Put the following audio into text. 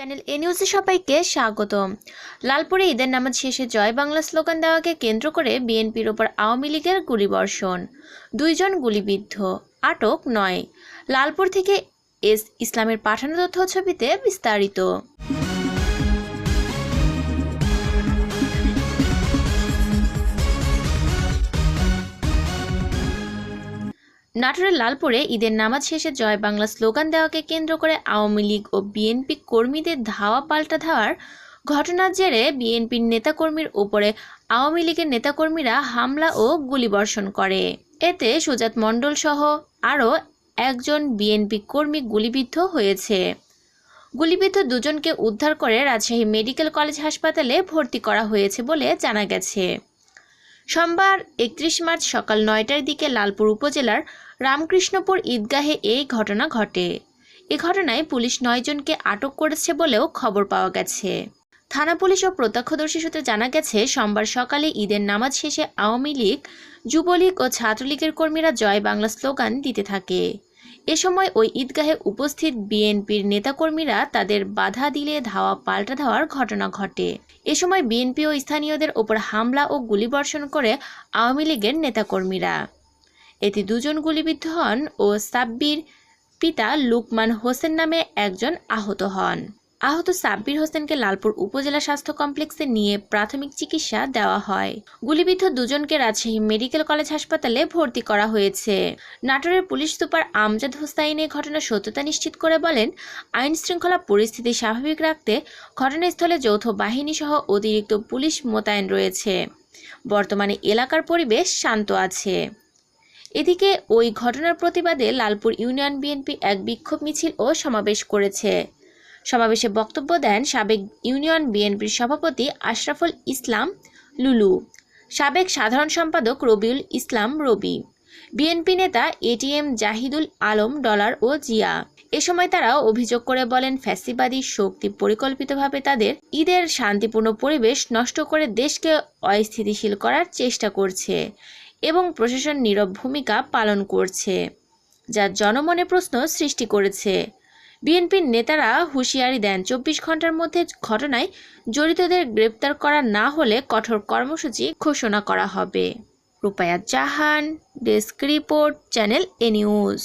Channel এ নিউজে সবাইকে স্বাগতম। লালপুরে ঈদের নামাজ শেষে জয় বাংলা স্লোগান দেওয়াকে কেন্দ্র করে বিএনপির ওপর আওয়ামী লীগের গুলিবর্ষণ। দুইজন গুলিবিদ্ধ, আটক নয়। লালপুর থেকে এস ইসলামের পাঠানো তথ্য ছবিতে বিস্তারিত। নাটোরের লালপুরে ঈদের নামাজ শেষে জয় বাংলা স্লোগান দেওয়াকে কেন্দ্র করে আওয়ামী লীগ ও বিএনপি কর্মীদের ধাওয়া পাল্টা ধাওয়ার ঘটনার জেরে বিএনপির নেতাকর্মীর উপরে আওয়ামী লীগের নেতাকর্মীরা হামলা ও গুলিবর্ষণ করে। এতে সুজাত মণ্ডল সহ আরও একজন বিএনপি কর্মী গুলিবিদ্ধ হয়েছে। গুলিবিদ্ধ দুজনকে উদ্ধার করে রাজশাহী মেডিকেল কলেজ হাসপাতালে ভর্তি করা হয়েছে বলে জানা গেছে। সোমবার একত্রিশ মার্চ সকাল নয়টার দিকে লালপুর উপজেলার রামকৃষ্ণপুর ঈদগাহে এই ঘটনা ঘটে। এ ঘটনায় পুলিশ নয়জনকে আটক করেছে বলেও খবর পাওয়া গেছে। থানা পুলিশ ও প্রত্যক্ষদর্শী সূত্রে জানা গেছে, সোমবার সকালে ঈদের নামাজ শেষে আওয়ামী লীগ, যুবলীগ ও ছাত্রলীগের কর্মীরা জয় বাংলা স্লোগান দিতে থাকে। এ সময় ওই ঈদগাহে উপস্থিত বিএনপির নেতাকর্মীরা তাদের বাধা দিলে ধাওয়া পাল্টা ধাওয়ার ঘটনা ঘটে। এ সময় বিএনপি ও স্থানীয়দের ওপর হামলা ও গুলিবর্ষণ করে আওয়ামী লীগের নেতাকর্মীরা। এতে দুজন গুলিবিদ্ধ হন ও সাব্বির পিতা লুকমান হোসেন নামে একজন আহত হন। আহত সাব্বির হোসেনকে লালপুর উপজেলা স্বাস্থ্য কমপ্লেক্সে নিয়ে প্রাথমিক চিকিৎসা দেওয়া হয়। গুলিবিদ্ধ দুজনকে রাজশাহী মেডিকেল কলেজ হাসপাতালে ভর্তি করা হয়েছে। নাটোরের পুলিশ সুপার আমজাদ হোসাইন এই ঘটনার সত্যতা নিশ্চিত করে বলেন, আইন শৃঙ্খলা পরিস্থিতি স্বাভাবিক রাখতে ঘটনাস্থলে যৌথ বাহিনী সহ অতিরিক্ত পুলিশ মোতায়েন রয়েছে। বর্তমানে এলাকার পরিবেশ শান্ত আছে। এদিকে ওই ঘটনার প্রতিবাদে লালপুর ইউনিয়ন বিএনপি এক বিক্ষোভ মিছিল ও সমাবেশ করেছে। সমাবেশে বক্তব্য দেন সাবেক ইউনিয়ন বিএনপির সভাপতি আশরাফুল ইসলাম লুলু, সাবেক সাধারণ সম্পাদক রবিউল ইসলাম রবি, বিএনপি নেতা এটিএম জাহিদুল আলম ডলার ও জিয়া। এ সময় তারা অভিযোগ করে বলেন, ফ্যাসিবাদী শক্তি পরিকল্পিতভাবে তাদের ঈদের শান্তিপূর্ণ পরিবেশ নষ্ট করে দেশকে অস্থিতিশীল করার চেষ্টা করছে এবং প্রশাসন নীরব ভূমিকা পালন করছে, যা জনমনে প্রশ্ন সৃষ্টি করেছে। বিএনপির নেতারা হুঁশিয়ারি দেন। চব্বিশ ঘণ্টার মধ্যে ঘটনায় জড়িতদের গ্রেপ্তার করা না হলে কঠোর কর্মসূচি ঘোষণা করা হবে। Rupaya Jahan, desk report, Channel A News.